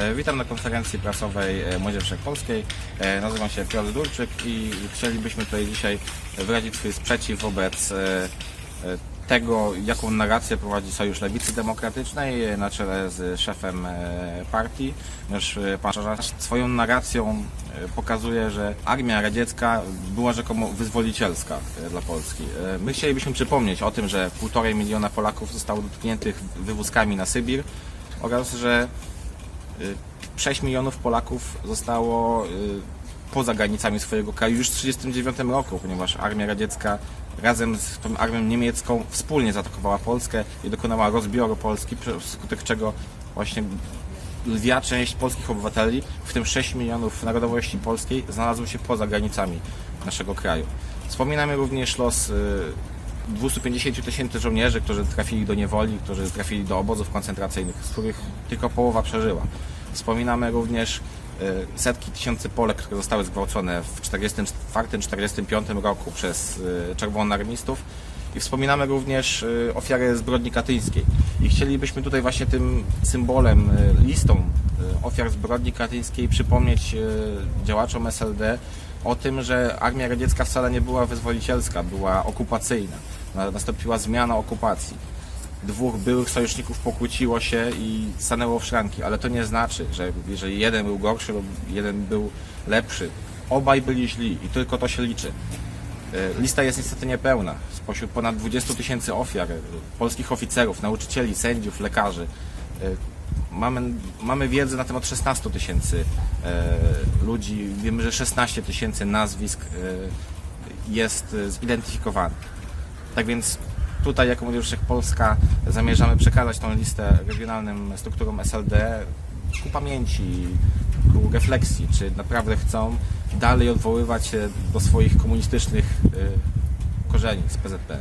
E, Witam na konferencji prasowej e, Młodzieży Wszechpolskiej. E, Nazywam się Piotr Durczyk i chcielibyśmy tutaj dzisiaj wyrazić swój sprzeciw wobec tego, jaką narrację prowadzi Sojusz Lewicy Demokratycznej na czele z szefem partii. Już pan swoją narracją pokazuje, że armia radziecka była rzekomo wyzwolicielska dla Polski. My chcielibyśmy przypomnieć o tym, że półtorej miliona Polaków zostało dotkniętych wywózkami na Sybir oraz, że 6 milionów Polaków zostało y, poza granicami swojego kraju już w 1939 roku, ponieważ armia radziecka razem z tą armią niemiecką wspólnie zaatakowała Polskę i dokonała rozbioru Polski, wskutek czego właśnie lwia część polskich obywateli, w tym 6 milionów narodowości polskiej, znalazły się poza granicami naszego kraju. Wspominamy również los y, 250 tysięcy żołnierzy, którzy trafili do niewoli, którzy trafili do obozów koncentracyjnych, z których tylko połowa przeżyła. Wspominamy również y, setki tysięcy Polek, które zostały zgwałcone w 1944-1945 roku przez y, czerwonarmistów i wspominamy również y, ofiary zbrodni katyńskiej. I chcielibyśmy tutaj właśnie tym symbolem, listą ofiar zbrodni katyńskiej przypomnieć działaczom SLD o tym, że armia radziecka wcale nie była wyzwolicielska, była okupacyjna. Na- Nastąpiła zmiana okupacji. Dwóch byłych sojuszników pokłóciło się i stanęło w szranki, ale to nie znaczy, że jeżeli jeden był gorszy lub jeden był lepszy, obaj byli źli i tylko to się liczy. E, Lista jest niestety niepełna. Spośród ponad 20 tysięcy ofiar, e, polskich oficerów, nauczycieli, sędziów, lekarzy, e, mamy, mamy wiedzę na temat 16 tysięcy e, ludzi. Wiemy, że 16 tysięcy nazwisk e, jest e, zidentyfikowanych. Tak więc tutaj jako Młodzież Wszechpolska zamierzamy przekazać tą listę regionalnym strukturom SLD ku pamięci, ku refleksji, czy naprawdę chcą dalej odwoływać się do swoich komunistycznych korzeni z PZP.